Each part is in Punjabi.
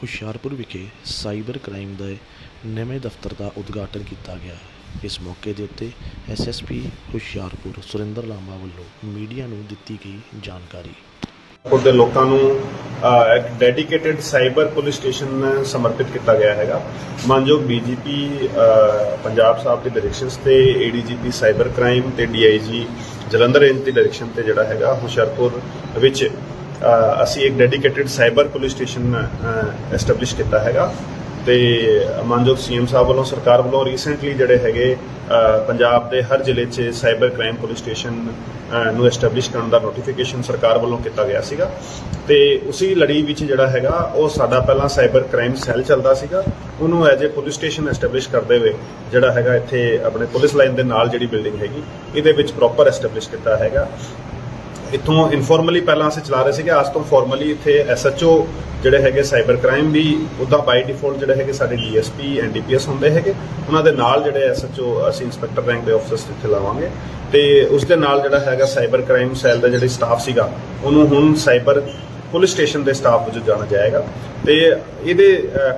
ਹੁਸ਼ਿਆਰਪੁਰ ਵਿਖੇ ਸਾਈਬਰ ਕ੍ਰਾਈਮ ਦੇ ਨਵੇਂ ਦਫ਼ਤਰ ਦਾ ਉਦਘਾਟਨ ਕੀਤਾ ਗਿਆ। ਇਸ ਮੌਕੇ ਦੇ ਉੱਤੇ ਐਸਐਸਪੀ ਹੁਸ਼ਿਆਰਪੁਰ ਸੁਰਿੰਦਰ ਲਾਂਬਾ ਵੱਲੋਂ ਮੀਡੀਆ ਨੂੰ ਦਿੱਤੀ ਗਈ ਜਾਣਕਾਰੀ। ਹੁਸ਼ਿਆਰਪੁਰ ਦੇ ਲੋਕਾਂ ਨੂੰ ਇੱਕ ਡੈਡੀਕੇਟਿਡ ਸਾਈਬਰ ਪੁਲਿਸ ਸਟੇਸ਼ਨ ਸਮਰਪਿਤ ਕੀਤਾ ਗਿਆ ਹੈਗਾ। ਮਾਨਯੋਗ ਡੀਜੀਪੀ ਪੰਜਾਬ ਸਾਹਿਬ ਦੇ ਡਾਇਰੈਕਸ਼ਨਸ ਤੇ ਏਡੀਜੀਪੀ ਸਾਈਬਰ ਕ੍ਰਾਈਮ ਤੇ ਡੀਆਈਜੀ ਜਲੰਧਰ ਰੇਂਜ ਦੀ ਡਾਇਰੈਕਸ਼ਨ ਤੇ ਜਿਹੜਾ ਹੈਗਾ ਹੁਸ਼ਿਆਰਪੁਰ ਵਿੱਚ ਅਸੀਂ ਇੱਕ dedicated cyber police station establish ਕੀਤਾ ਹੈਗਾ। ਤੇ ਮਾਨਯੋਗ ਸੀਐਮ ਸਾਹਿਬ ਵੱਲੋਂ, ਸਰਕਾਰ ਵੱਲੋਂ ਰੀਸੈਂਟਲੀ ਜਿਹੜੇ ਹੈਗੇ ਪੰਜਾਬ ਦੇ ਹਰ ਜ਼ਿਲ੍ਹੇ 'ਚ ਸਾਈਬਰ ਕ੍ਰਾਈਮ ਪੁਲਿਸ ਸਟੇਸ਼ਨ ਨੂੰ ਐਸਟੈਬਲਿਸ਼ ਕਰਨ ਦਾ ਨੋਟੀਫਿਕੇਸ਼ਨ ਸਰਕਾਰ ਵੱਲੋਂ ਕੀਤਾ ਗਿਆ ਸੀਗਾ। ਤੇ ਉਸੇ ਲੜੀ ਵਿੱਚ ਜਿਹੜਾ ਹੈਗਾ, ਉਹ ਸਾਡਾ ਪਹਿਲਾਂ ਸਾਈਬਰ ਕ੍ਰਾਈਮ ਸੈੱਲ ਚੱਲਦਾ ਸੀਗਾ। ਉਹਨੂੰ as a police station establish ਕਰਦੇ ਹੋਏ ਜਿਹੜਾ ਹੈਗਾ ਇੱਥੇ ਆਪਣੇ ਪੁਲਿਸ ਲਾਈਨ ਦੇ ਨਾਲ ਜਿਹੜੀ ਬਿਲਡਿੰਗ ਹੈਗੀ, ਇਹਦੇ ਵਿੱਚ ਪ੍ਰੋਪਰ ਐਸਟੈਬਲਿਸ਼ ਕੀਤਾ ਹੈਗਾ। ਇੱਥੋਂ ਇਨਫੋਰਮਲੀ ਪਹਿਲਾਂ ਅਸੀਂ ਚਲਾ ਰਹੇ ਸੀਗੇ, ਅੱਜ ਤੋਂ ਫਾਰਮਲੀ ਇੱਥੇ ਐਸਐਚਓ ਜਿਹੜੇ ਹੈਗੇ ਸਾਈਬਰ ਕ੍ਰਾਈਮ ਵੀ ਉਦਾਂ ਬਾਈ ਡਿਫਾਲਟ ਜਿਹੜੇ ਹੈਗੇ ਸਾਡੇ ਡੀਐਸਪੀ ਐਨਡੀਪੀਐਸ ਹੁੰਦੇ ਹੈਗੇ, ਉਹਨਾਂ ਦੇ ਨਾਲ ਜਿਹੜੇ ਐਸਐਚਓ ਅਸੀਂ ਇੰਸਪੈਕਟਰ ਰੈਂਕ ਦੇ ਆਫਸਰਸ ਇੱਥੇ ਲਾਵਾਂਗੇ। ਤੇ ਉਸ ਦੇ ਨਾਲ ਜਿਹੜਾ ਹੈਗਾ ਸਾਈਬਰ ਕ੍ਰਾਈਮ ਸੈੱਲ ਦਾ ਜਿਹੜੀ ਸਟਾਫ ਸੀਗਾ, ਉਹਨੂੰ ਹੁਣ ਸਾਈਬਰ ਪੁਲਿਸ ਸਟੇਸ਼ਨ ਦੇ ਸਟਾਫ ਵਜੋਂ ਜਾਣਾ ਜਾਏਗਾ। ਤੇ ਇਹਦੇ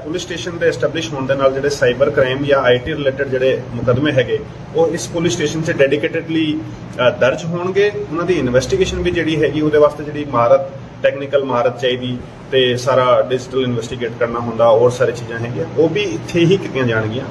ਪੁਲਿਸ ਸਟੇਸ਼ਨ ਦੇ ਐਸਟੈਬਲਿਸ਼ ਹੋਣ ਦੇ ਨਾਲ ਜਿਹੜੇ ਸਾਈਬਰ ਕ੍ਰਾਈਮ ਜਾਂ ਆਈਟੀ ਰਿਲੇਟਡ ਜਿਹੜੇ ਮੁਕਦਮੇ ਹੈਗੇ, ਉਹ ਇਸ ਪੁਲਿਸ ਸਟੇਸ਼ਨ 'ਚ ਡੈਡੀਕੇਟਿਡਲੀ ਦਰਜ ਹੋਣਗੇ। ਉਹਨਾਂ ਦੀ ਇਨਵੈਸਟੀਗੇਸ਼ਨ ਵੀ ਜਿਹੜੀ ਹੈਗੀ, ਉਹਦੇ ਵਾਸਤੇ ਜਿਹੜੀ ਮਹਾਰਤ ਟੈਕਨੀਕਲ ਮਹਾਰਤ ਚਾਹੀਦੀ ਤੇ ਸਾਰਾ ਡਿਜੀਟਲ ਇਨਵੈਸਟੀਗੇਟ ਕਰਨਾ ਹੁੰਦਾ, ਹੋਰ ਸਾਰੀ ਚੀਜ਼ਾਂ ਹੈਗੀਆਂ। ਉਹ ਵੀ ਇੱਥੇ ਹੀ ਕੀਤੀਆਂ ਜਾਣਗੀਆਂ।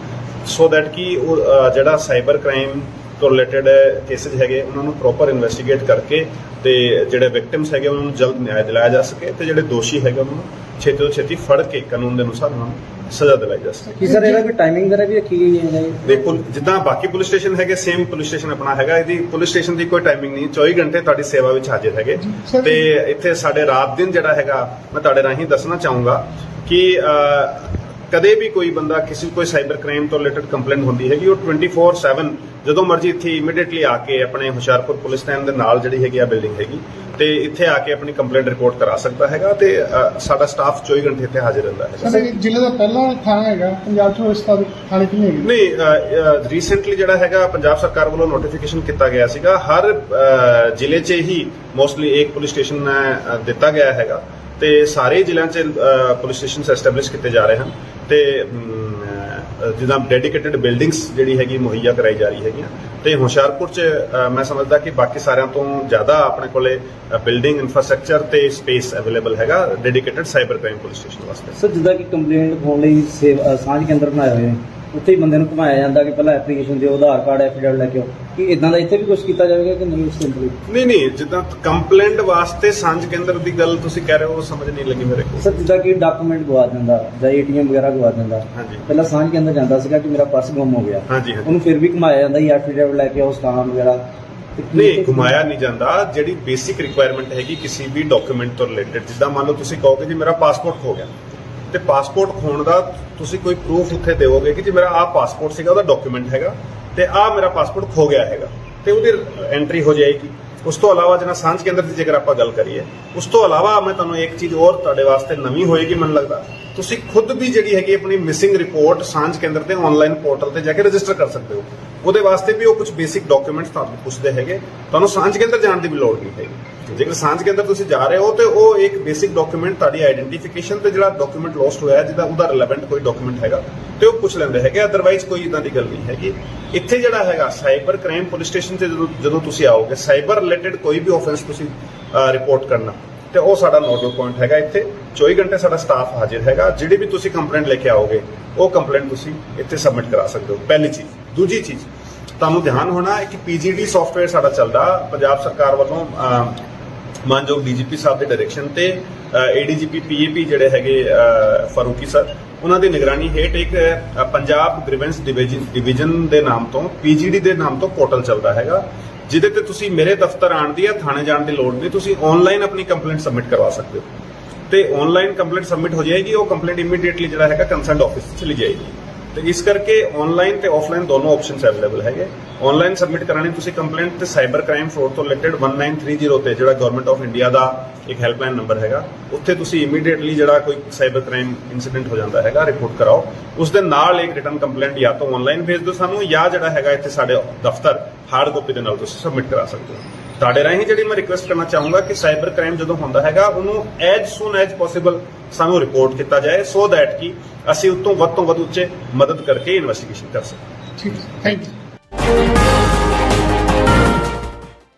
ਸੋ ਦੈਟ ਕਿ ਉਹ ਜਿਹੜਾ ਸਾਈਬਰ ਕ੍ਰਾਈਮ ਤੋਂ ਰਿਲੇਟਡ ਕੇਸਿਸ ਹੈਗੇ ਉਹਨਾਂ ਨੂੰ ਪ੍ਰੋਪਰ ਇਨਵੈਸਟੀਗੇਟ ਕਰਕੇ ਤੇ ਜਿਹੜੇ ਵਿਕਟਿਮਸ ਹੈਗੇ ਉਹਨਾਂ ਨੂੰ ਜਲਦ ਨਿਆਂ ਦਿਲਾਇਆ ਜਾ ਸਕੇ ਤੇ ਜਿਹੜੇ ਦੋਸ਼ੀ ਹੈਗੇ ਉਹਨਾਂ ਨੂੰ ਛੇਤੀ ਤੋਂ ਛੇਤੀ ਫੜ ਕੇ ਕਾਨੂੰਨ ਦੇ ਅਨੁਸਾਰ ਉਹਨਾਂ ਨੂੰ ਸਜ਼ਾ ਦਿਲਾਈ ਜਾ ਸਕੇ। ਕੀ ਸਰ ਇਹਦਾ ਕੋਈ ਟਾਈਮਿੰਗ ਵਗੈਰਾ ਵੀ ਰੱਖੀ ਗਈ ਹੈ ਜੀ ਦੇ ਪੁਲ- ਜਿੱਦਾਂ ਬਾਕੀ ਪੁਲਿਸ ਸਟੇਸ਼ਨ ਹੈਗੇ ਸੇਮ ਪੁਲਿਸ ਸਟੇਸ਼ਨ ਆਪਣਾ ਹੈਗਾ ਇਹਦੀ ਪੁਲਿਸ ਸਟੇਸ਼ਨ ਦੀ ਕੋਈ ਟਾਈਮਿੰਗ ਨਹੀਂ 24 ਘੰਟੇ ਤੁਹਾਡੀ ਸੇਵਾ ਵਿੱਚ ਹਾਜ਼ਰ ਹੈਗੇ। ਤੇ ਇੱਥੇ ਸਾਡੇ ਰਾਤ ਦਿਨ ਜਿਹੜਾ ਹੈਗਾ ਮੈਂ ਤੁਹਾਡੇ ਰਾਹੀਂ ਦੱਸਣਾ ਚਾਹੂੰਗਾ ਕਿ ਕਦੇ ਵੀ ਕੋਈ ਬੰਦਾ ਕਿਸੇ ਕੋਈ ਸਾਈਬਰ ਕ੍ਰਾਈਮ ਤੋਂ ਰਿਲੇਟਡ ਕੰਪਲੇਂਟ ਹੁੰਦੀ ਹੈਗੀ ਉਹ 24/7 ਜਦੋਂ ਮਰਜ਼ੀ ਇੱਥੇ ਇਮੀਡੀਏਟਲੀ ਆ ਕੇ ਆਪਣੇ ਹੁਸ਼ਿਆਰਪੁਰ ਪੁਲਿਸ ਸਟੇਸ਼ਨ ਦੇ ਨਾਲ ਜਿਹੜੀ ਹੈਗੀ ਆ ਬਿਲਡਿੰਗ ਹੈਗੀ ਤੇ ਇੱਥੇ ਆ ਕੇ ਆਪਣੀ ਕੰਪਲੇਂਟ ਰਿਪੋਰਟ ਕਰਾ ਸਕਦਾ ਹੈਗਾ ਤੇ ਸਾਡਾ ਸਟਾਫ 24 ਘੰਟੇ ਇੱਥੇ ਹਾਜ਼ਰ ਰਹਿੰਦਾ ਹੈ ਸਾਡੇ ਜ਼ਿਲ੍ਹੇ ਦਾ ਪਹਿਲਾ ਥਾਣਾ ਹੈਗਾ ਪੰਜਾਬ ਚ ਇਸ ਤਰ੍ਹਾਂ ਥਾਣੇ ਕਿ ਨਹੀਂ ਹੈਗੇ? ਨਹੀਂ ਰੀਸੈਂਟਲੀ ਜਿਹੜਾ ਹੈਗਾ ਪੰਜਾਬ ਸਰਕਾਰ ਵੱਲੋਂ ਨੋਟੀਫਿਕੇਸ਼ਨ ਕੀਤਾ ਗਿਆ ਸੀਗਾ ਹਰ ਜ਼ਿਲ੍ਹੇ 'ਚ ਹੀ ਮੋਸਟਲੀ ਇੱਕ ਪੁਲਿਸ ਸਟੇਸ਼ਨ ਦਿੱਤਾ ਗਿਆ ਹੈਗਾ ਤੇ ਸਾਰੇ ਜ਼ਿਲ੍ਹਿਆਂ 'ਚ ਪੁਲਿਸ ਸਟੇਸ਼ਨ ਐਸਟੈਬਲਿਸ਼ ਕੀਤੇ ਜਾ ਰਹੇ ਹਨ। ਤੇ ਅਮ, ਡੈਡੀਕੇਟਿਡ ਬਿਲਡਿੰਗਸ ਜਿਹੜੀ ਹੈਗੀ ਮੁਹੱਈਆ ਕਰਾਈ ਜਾ ਰਹੀ ਹੈਗੀਆਂ। ਤੇ ਹੁਸ਼ਿਆਰਪੁਰ 'ਚ ਮੈਂ ਸਮਝਦਾ ਕਿ ਬਾਕੀ ਸਾਰਿਆਂ ਤੋਂ ਜ਼ਿਆਦਾ ਆਪਣੇ ਕੋਲੇ ਬਿਲਡਿੰਗ ਇਨਫਰਾਸਟ੍ਰਕਚਰ ਤੇ ਸਪੇਸ ਅਵੇਲੇਬਲ ਹੈਗਾ dedicated cyber crime police station ਵਾਸਤੇ। ਸਰ ਜਿੱਦਾਂ ਕਿ ਕੰਪਲੇਂਟ ਹੋਣ ਲਈ ਸਾਂਝ ਕੇਂਦਰ ਬਣਾਏ ਹੋਏ ਨੇ। ਉੱਥੇ ਹੀ ਬੰਦੇ ਨੂੰ ਘੁਮਾਇਆ ਜਾਂਦਾ ਕਿ ਪਹਿਲਾਂ ਐਪਲੀਕੇਸ਼ਨ ਦਿਓ ਆਧਾਰ ਕਾਰਡ ਐਫੀਡੇਵਿਟ ਲੈ ਕੇ ਆਓ। ਕਿ ਇਦਾਂ ਦਾ ਇੱਥੇ ਵੀ ਕੁਝ ਕੀਤਾ ਜਾਵੇਗਾ ਕਿ ਨਹੀਂ ਸਿੰਪਲੀ ਨਹੀਂ ਨਹੀਂ ਜਿੱਦਾਂ ਕੰਪਲੇਂਟ ਵਾਸਤੇ ਸਾਂਝ ਕੇਂਦਰ ਦੀ ਗੱਲ ਤੁਸੀਂ ਕਹਿ ਰਹੇ ਹੋ ਉਹ ਸਮਝ ਨਹੀਂ ਲੱਗੀ ਮੇਰੇ ਕੋਲ। ਸਰ ਜਿੱਦਾਂ ਕਿ ਡਾਕੂਮੈਂਟ ਗਵਾ ਦਿੰਦਾ ਜਾਂ ਏਟੀਐਮ ਵਗੈਰਾ ਗਵਾ ਦਿੰਦਾ। ਹਾਂਜੀ। ਪਹਿਲਾਂ ਸਾਂਝ ਕੇਂਦਰ ਜਾਂਦਾ ਸੀਗਾ ਕਿ ਮੇਰਾ ਪਰਸ ਗੁੰਮ ਹੋ ਗਿਆ। ਉਹਨੂੰ ਫਿਰ ਵੀ ਘੁਮਾਇਆ ਜਾਂਦਾ ਹੀ ਐਫੀਡੇਵਿਟ ਲੈ ਕੇ ਆਓ ਸਟਾਮ ਵਗੈਰਾ। ਨਹੀਂ ਘੁਮਾਇਆ ਨਹੀਂ ਜਾਂਦਾ। ਜਿਹੜੀ ਬੇਸਿਕ ਰਿਕੁਆਇਰਮੈਂਟ ਹੈਗੀ ਕਿਸੇ ਵੀ ਡਾਕੂਮੈਂਟ ਤੋਂ ਰਿਲੇਟਡ ਜਿੱਦਾਂ ਮੰਨ ਲਓ ਤੁਸੀਂ ਕਹੋਗੇ ਜੀ ਮੇਰਾ ਪਾਸਪੋਰਟ ਖੋ ਗਿਆ। ਤੇ ਪਾਸਪੋਰਟ ਖੋਣ ਦਾ ਤੁਸੀਂ ਕੋਈ ਪ੍ਰੂਫ ਉੱਥੇ ਦਿਓਗੇ ਕਿ ਜੀ ਮੇਰਾ ਆਹ ਪਾਸਪੋਰਟ ਸੀਗਾ, ਉਹਦਾ ਡਾਕੂਮੈਂਟ ਹੈਗਾ ਤੇ ਆਹ ਮੇਰਾ ਪਾਸਪੋਰਟ ਖੋ ਗਿਆ ਹੈਗਾ ਤੇ ਉਹਦੀ ਐਂਟਰੀ ਹੋ ਜਾਏਗੀ। ਉਸ ਤੋਂ ਇਲਾਵਾ ਜਿਹਨਾਂ ਸਾਂਝ ਕੇਂਦਰ ਦੀ ਜੇਕਰ ਆਪਾਂ ਗੱਲ ਕਰੀਏ, ਉਸ ਤੋਂ ਇਲਾਵਾ ਮੈਂ ਤੁਹਾਨੂੰ ਇੱਕ ਚੀਜ਼ ਹੋਰ ਤੁਹਾਡੇ ਵਾਸਤੇ ਨਵੀਂ ਹੋਏਗੀ ਮੈਨੂੰ ਲੱਗਦਾ। ਤੁਸੀਂ ਖੁਦ ਵੀ ਜਿਹੜੀ ਹੈਗੀ ਆਪਣੀ ਮਿਸਿੰਗ ਰਿਪੋਰਟ ਸਾਂਝ ਕੇਂਦਰ ਤੇ ਆਨਲਾਈਨ ਪੋਰਟਲ ਤੇ ਜਾ ਕੇ ਰਜਿਸਟਰ ਕਰ ਸਕਦੇ ਹੋ। ਉਹਦੇ ਵਾਸਤੇ ਵੀ ਉਹ ਕੁਝ ਬੇਸਿਕ ਡਾਕੂਮੈਂਟਸ ਤੁਹਾਨੂੰ ਪੁੱਛਦੇ ਹੈਗੇ। ਤੁਹਾਨੂੰ ਸਾਂਝ ਕੇਂਦਰ ਜਾਣ ਦੀ ਵੀ ਲੋੜ ਨਹੀਂ ਹੈਗੀ। ਜੇਕਰ ਸਾਂਝ ਕੇਂਦਰ ਤੁਸੀਂ ਜਾ ਰਹੇ ਹੋ ਤੇ ਉਹ ਇੱਕ ਬੇਸਿਕ ਡਾਕੂਮੈਂਟ ਤੁਹਾਡੀ ਆਈਡੈਂਟੀਫਿਕੇਸ਼ਨ ਤੇ ਜਿਹੜਾ ਡਾਕੂਮੈਂਟ ਲੋਸਟ ਹੋਇਆ ਜਿਹਦਾ ਉਹਦਾ ਰਿਲੇਵੈਂਟ ਕੋਈ ਡਾਕੂਮੈਂਟ ਹੈਗਾ, ਤੇ ਉਹ ਪੁੱਛ ਲੈਂਦੇ ਹੈਗੇ। ਅਦਰਵਾਈਜ਼ ਕੋਈ ਇਦਾਂ ਦੀ ਗੱਲ ਨਹੀਂ ਹੈਗੀ। ਇੱਥੇ ਜਿਹੜਾ ਹੈਗਾ ਸਾਈਬਰ ਕ੍ਰਾਈਮ ਪੁਲਿਸ ਸਟੇਸ਼ਨ ਤੇ ਜਦੋਂ ਤੁਸੀਂ ਆਓਗੇ ਸਾਈਬਰ ਰਿਲੇਟਡ ਕੋਈ ਵੀ ਆਫੈਂਸ ਤੁਸੀਂ ਰਿਪੋਰਟ ਕਰਨਾ। ਤੇ ਉਹ ਸਾਡਾ ਨੋਡਲ ਪੁਆਇੰਟ ਹੈਗਾ ਇੱਥੇ। 24 ਘੰਟੇ ਸਾਡਾ ਸਟਾਫ ਹਾਜ਼ਰ ਹੈਗਾ। ਜਿਹੜੀ ਵੀ ਤੁਸੀਂ ਕੰਪਲੇਂਟ ਲੈ ਕੇ ਆਓਗੇ ਉਹ ਕੰਪਲੇਂਟ ਤੁਸੀਂ ਇੱਥੇ ਸਬਮਿਟ ਕਰਾ ਸਕਦੇ ਹੋ। ਪਹਿਲੀ ਚੀਜ਼। ਦੂਜੀ ਚੀਜ਼ ਤੁਹਾਨੂੰ ਧਿਆਨ ਹੋਣਾ ਹੈ ਕਿ ਪੀਜੀਡੀ ਸੌਫਟਵੇਅਰ ਸਾਡਾ ਚੱਲਦਾ। ਪੰਜਾਬ ਸਰਕਾਰ ਵੱਲੋਂ ਅਮ, ਮਾਨਯੋਗ ਡੀਜੀਪੀ ਸਾਹਿਬ ਦੇ ਡਾਇਰੈਕਸ਼ਨ ਤੇ ਏਡੀਜੀਪੀ ਪੀਏਪੀ ਜਿਹੜੇ ਹੈਗੇ ਅ, ਫਾਰੂਕੀ ਸਰ ਉਹਨਾਂ ਦੀ ਨਿਗਰਾਨੀ ਹੇਠ ਇੱਕ ਪੰਜਾਬ ਗ੍ਰੀਵੈਂਸ ਡਿਵੀਜ਼ਨ ਡਿਵੀਜ਼ਨ ਦੇ ਨਾਮ ਤੋਂ ਪੀਜੀਡੀ ਦੇ ਨਾਮ ਤੋਂ ਪੋਰਟਲ ਚੱਲਦਾ ਹੈਗਾ। ਜਿਹਦੇ ਤੇ ਤੁਸੀਂ ਮੇਰੇ ਦਫ਼ਤਰ ਆਣ ਦੀ ਜਾਂ ਥਾਣੇ ਜਾਣ ਦੀ ਲੋੜ ਨਹੀਂ, ਤੁਸੀਂ ਆਨਲਾਈਨ ਆਪਣੀ ਕੰਪਲੇਂਟ ਸਬਮਿਟ ਕਰਵਾ ਸਕਦੇ ਹੋ। ਤੇ ਆਨਲਾਈਨ ਕੰਪਲੇਂਟ ਸਬਮਿਟ ਹੋ ਜਾਏਗੀ, ਉਹ ਕੰਪਲੇਂਟ ਇਮੀਡੀਏਟਲੀ ਜਿਹੜਾ ਹੈਗਾ ਕੰਸਰਨਡ ਆਫਿਸ 'ਚ ਚਲੀ ਜਾਏਗੀ ਤੇ ਇਸ ਕਰਕੇ ਆਨਲਾਈਨ ਤੇ ਆਫਲਾਈਨ ਦੋਨੋਂ ਆਪਸ਼ਨਸ ਅਵੇਲੇਬਲ ਹੈਗੇ। ਆਨਲਾਈਨ ਸਬਮਿਟ ਕਰਾਣੀ ਤੁਸੀਂ ਕੰਪਲੇਂਟ ਤੇ ਸਾਈਬਰ ਕ੍ਰਾਈਮ ਫਰੋਡ ਤੋਂ ਰਿਲੇਟਡ 1930 ਤੇ ਜਿਹੜਾ ਗਵਰਨਮੈਂਟ ਆਫ ਇੰਡੀਆ ਦਾ ਇੱਕ ਹੈਲਪਲਾਈਨ ਨੰਬਰ ਹੈਗਾ, ਉੱਥੇ ਤੁਸੀਂ ਇਮੀਡੀਏਟਲੀ ਜਿਹੜਾ ਕੋਈ ਸਾਈਬਰ ਕ੍ਰਾਈਮ ਇਨਸੀਡੈਂਟ ਹੋ ਜਾਂਦਾ ਹੈਗਾ ਰਿਪੋਰਟ ਕਰਾਓ। ਉਸ ਦੇ ਨਾਲ ਇੱਕ ਰਿਟਰਨ ਕੰਪਲੇਂਟ ਜਾਂ ਤਾਂ ਆਨਲਾਈਨ ਭੇਜ ਦਿਓ ਸਾਨੂੰ, ਜਾਂ ਜਿਹੜਾ ਹੈਗਾ ਇੱਥੇ ਸਾਡੇ ਦਫ਼ਤਰ ਹਾਰਡ ਕਾਪੀ ਦੇ ਨਾਲ ਤੁਸੀਂ ਸਬਮਿਟ ਕਰਾ ਸਕਦੇ ਹੋ। ਤੁਹਾਡੇ ਰਾਹੀਂ ਜਿਹੜੀ ਮੈਂ ਰਿਕੁਐਸਟ ਕਰਨਾ ਚਾਹੂੰਗਾ ਕਿ ਸਾਈਬਰ ਕ੍ਰਾਈਮ ਜਦੋਂ ਹੁੰਦਾ ਹੈਗਾ, ਉਹਨੂੰ ਐਜ ਸੂਨ ਐਜ ਪੋਸੀਬਲ ਸਾਨੂੰ ਰਿਪੋਰਟ ਕੀਤਾ ਜਾਏ ਸੋ ਦੈਟ ਕਿ ਅਸੀਂ ਉਤੋਂ ਵੱਧ ਤੋਂ ਵੱਧ ਉੱਚੇ ਮਦਦ ਕਰਕੇ ਇਨਵੈਸਟੀਗੇਸ਼ਨ ਕਰ ਸਕੀਏ। ਠੀਕ ਥੈਂਕ ਯੂ